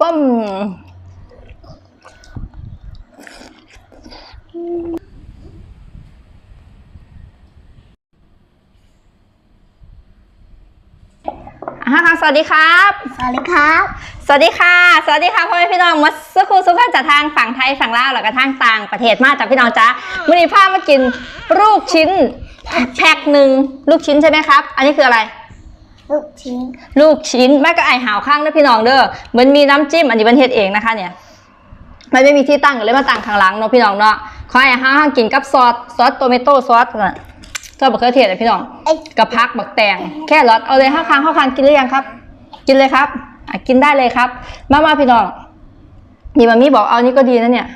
ป้อมอ่าค่ะสวัสดีครับ สวัสดีครับ สวัสดีค่ะ สวัสดีค่ะพ่อแม่พี่น้องมาสักครู่สุขจากทางฝั่งไทยฝั่งลาวแล้วก็ทางต่างประเทศมาจากพี่น้องจ้าวันนี้พามากินลูกชิ้นแพ็คหนึ่งลูกชิ้นใช่ไหมครับ อันนี้คืออะไร ลูกชิ้นลูกชิ้นแม่ก็ไอหาวข้างนะพี่น้องเด้อมันมีน้ำจิ้มอันนี้มันเฮ็ดเองนะคะเนี่ยมันไม่มีที่ตั้งก็เลยมาตั้งข้างหลังเนาะพี่น้องเนาะขอไอ้ห้างกินกับซอสซอสโตเมโต้ซอสน่ะซอสมะเขือเทศอะพี่น้องไอ้กับพักบักแตงแค่รสเอาเลยห้าคางห้าคางกินหรือยังครับ กินเลยครับอะกินได้เลยครับ มามาพี่น้องนี่มามี่บอกเอานี่ก็ดีนะเนี่ย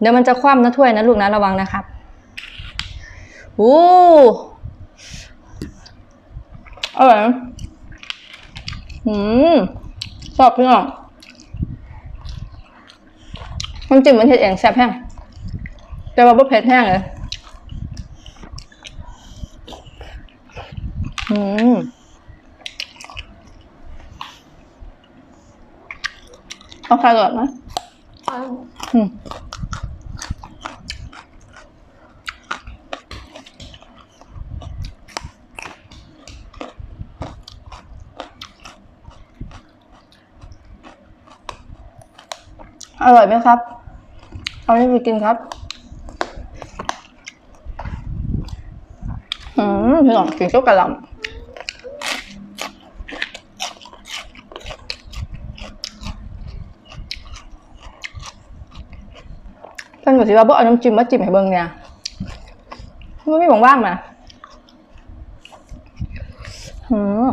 เดี๋ยวมันจะคว่ำนะถ้วยนะลูกนะระวังนะครับ โอ้ อร่อยนะอืมชอบพี่น้องมันจิ้มมันเผ็ดเองแซ่บแห้งแต่ว่าบ่เผ็ดแห้งเลยอืมเอาใครก่อนนะอืม ร่อยไหมครับ เอานี่ไปกินครับ อืมพี่น้องกินก็กระหลำท่านก็สิว่าบ่เอาน้ำจิ้มมาจิ้มให้เบิ่งเนี่ยมันไม่ว่างๆมาอืม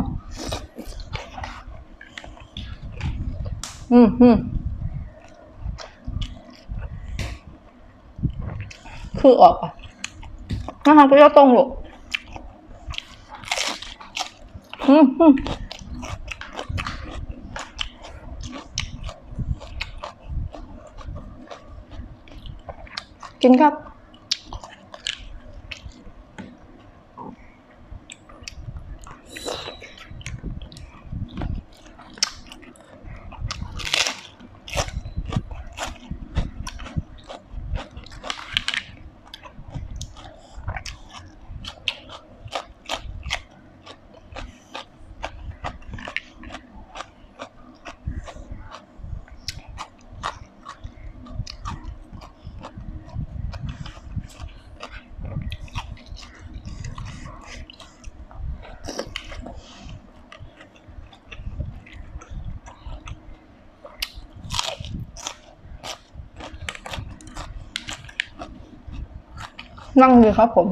อืมอืม คือออกอะนะคะก็จะตรงลูกอืมอืมกินครับ นั่งดีครับผม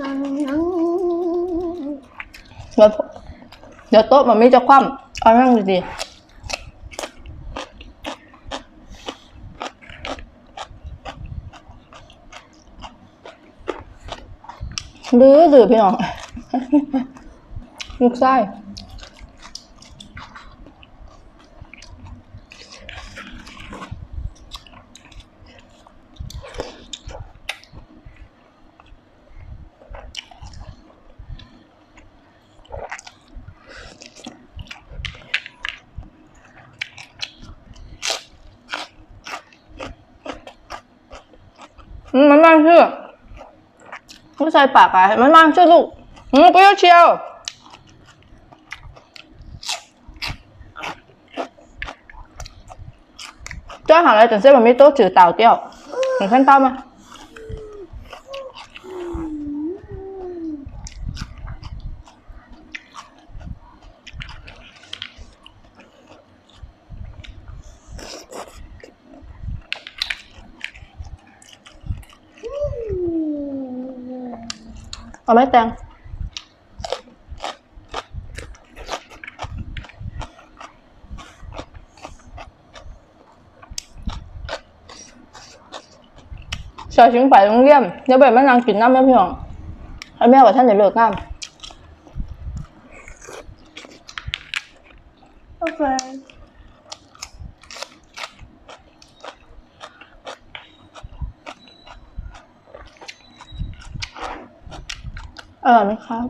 น้องน้องเดี๋ยวเดี๋ยวโต๊ะมันไม่จะคว่ำเอานั่งดีๆดื้อดื้อพี่น้องลูกไส้ อืมมันชื่อไม่ใส่ปากอะมันมันชื่อลูกอืมเปรี้ยวเชียว เอาไหมแตงใส่ชิ้งไปโรงเลี่ยมเดี๋ยวบปแม่นางกินน้ำแม่พี่น้องให้แม่ว่าท่านเด้เลิกงาน อร่อยไหมครับ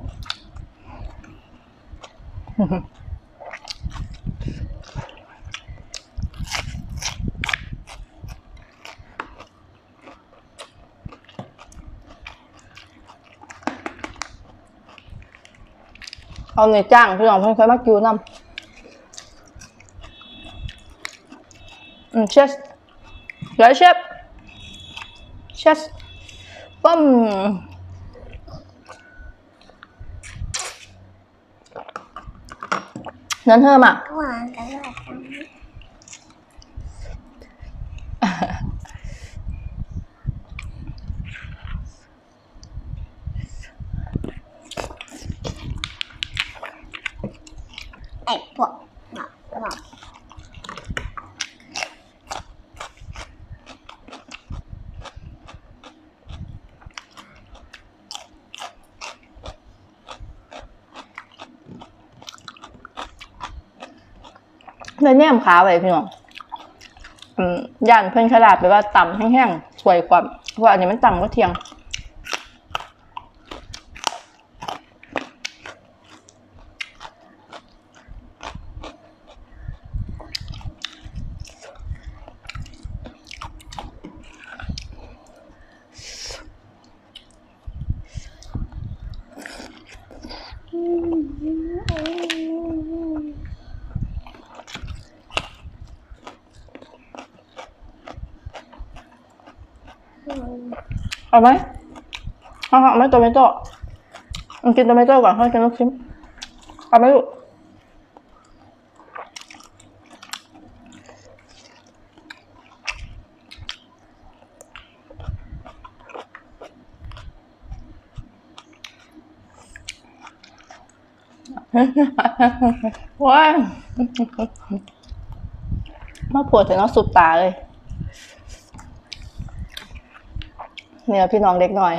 เอาในจ้างพี่น้องเพิ่นเคยมากิวน้ำอืมเชฟเดี๋ยวเชฟเชฟปั๊ม นั่นเธอมาหวานกันหวานกันไอ้พวกหมาหมา เนื้อแนมขาไว้พี่น้องอืมย่านเพิ่นขลาดไปว่าต่ำแห้งๆสวยกว่าเพราะอันนี้มันต่ำก็เทียง เอาไหมเอาไหมโตเมโต้มันกินโตเมโต้ก่อนค่อยกินลูกชิ้นเอาไหมลูกว้ายมาปวดถึงเอาสุดตาเลย เนี่ยพี่น้องเล็กหน่อย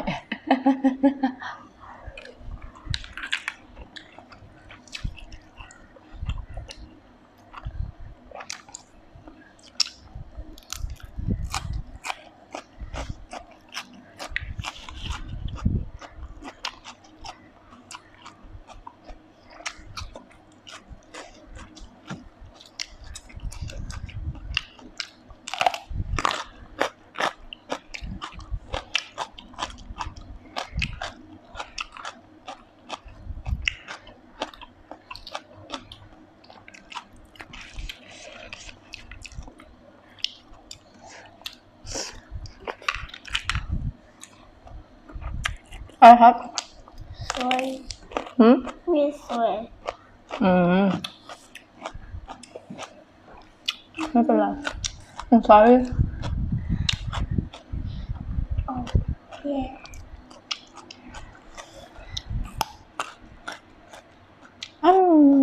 อะไรครับสวยหืมมีสวยอืมไม่เป็นไร I'm sorry โอเคอื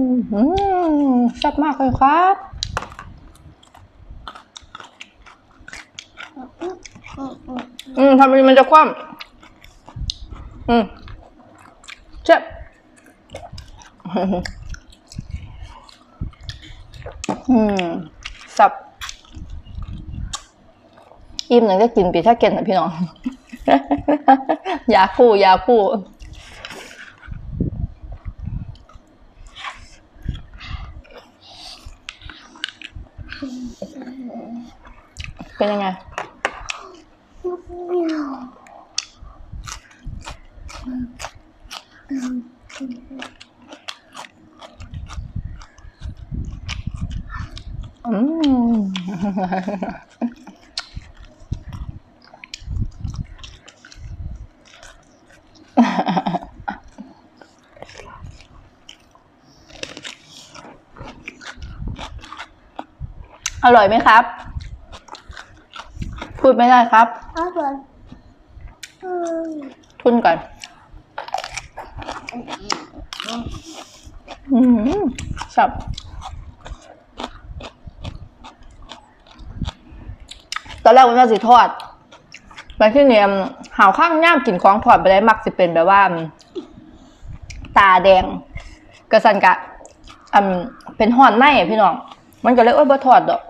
มอืมแซ่บมากเลยครับอืมอืมอืมทำไมมันจะคว่ำ อืมเจ็บอืมสับอิ่มหนึ่งก็กินปีถ้าเก่นนะพี่น้อง ยาคู่ ยาคู่เป็นยังไง เหนียว อืมอร่อยไหมครับ พูดไม่ได้ครับเอาก่อนอืมทุนก่อน อืมสับตอนแรกมันว่าสิทอดไปที่เนี่ยหาวข้างย่ามกินของทอดไปได้มักสิเป็นแบบว่า ตาแดง กระสันกะอืมเป็นห่อนในอะพี่น้อง มันก็เลยโอ้ยบ่ทอดดอก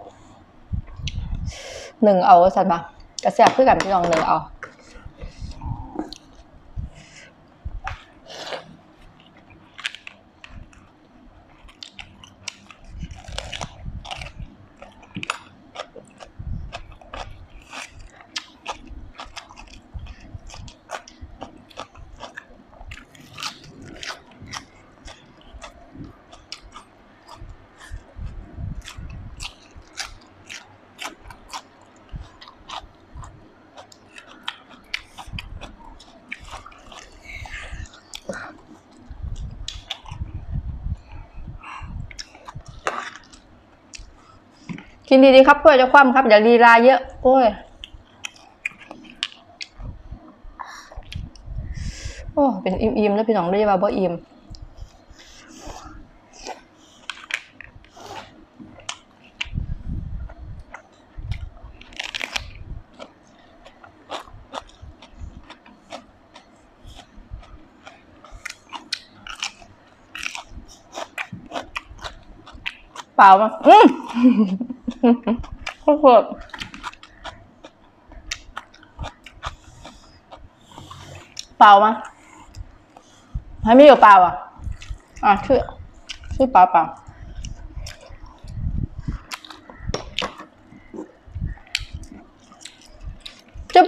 หนึ่งเอาสันปะกระแสบคือกันพี่น้องหนึ่งเอา กินดีๆครับเพื่อจะคว่ำครับอย่าลีลาเยอะ โอ้ย โอ้เป็นอิ่มๆแล้วพี่น้องได้ว่าบ่อิ่มเปล่ามาอืม โคตรโหดเปล่ามาให้ไม่อยู่เปล่าอะ อะชื่อชื่อเปล่าเปล่าจุ๊บ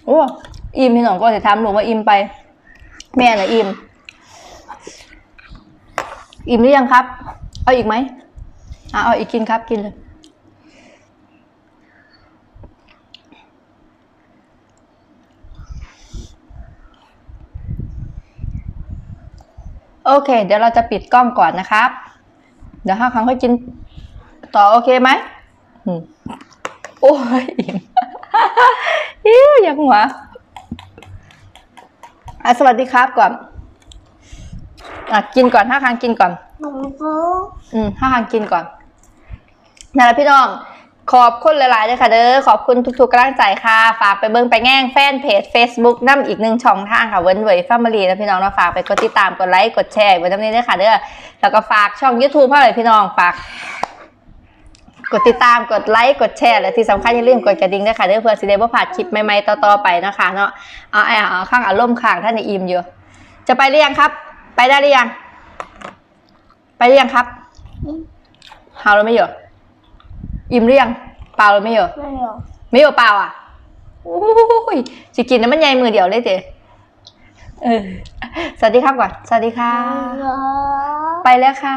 โอ้อิ่มพี่น้องก็จะทำหนูว่าอิ่มไป แม่น่ะอิ่ม อิ่มหรือยังครับ เอาอีกไหมอะเอาอีกกินครับกินเลยโอเค เดี๋ยวเราจะปิดกล้องก่อนนะครับ เดี๋ยวห้าครั้งค่อยกิน ต่อโอเคไหมโอ้ย อยังหัวอะสวัสดีครับก่อนอะกินก่อนห้าครั้งกินก่อน หนูฟูอืมห้าครั้งกินก่อนนั่นแหละพี่น้อง ขอบคุณหลายๆเลยค่ะเด้อขอบคุณทุกๆกำลังใจค่ะ ฝากไปเบิ่งไปแง่งแฟนเพจ Facebook น้ำอีกหนึ่งช่องทางค่ะเว้นเวยแฟมิลี่นะพี่น้องเนาะฝากไปกดติดตามกดไลค์กดแชร์ไว้ตรงนี้ด้วยค่ะเด้อแล้วก็ฝากช่อง YouTube เพื่ออะไรพี่น้องฝาก กดติดตามกดไลค์กดแชร์และที่สำคัญอย่าลืมกดกระดิ่งด้วยค่ะเด้อเพื่อสิได้บ่พลาดคลิปใหม่ๆต่อๆไปนะคะเนาะเอาไอ้เอาข้างอารมณ์ข้างท่านในอิมอยู่ จะไปหรือยังครับ ไปได้หรือยัง ไปหรือยังครับหาเราไม่อยู่อิ่มหรือยังเปล่าเราไม่อยู่ไม่หรอกไม่อยู่เปล่าอะโอ้ยสิกินน้ำมันใหญ่มือเดียวเลยเจ๊เออสวัสดีครับก่อน สวัสดีค่ะไม่หรอกไปแล้วค่ะ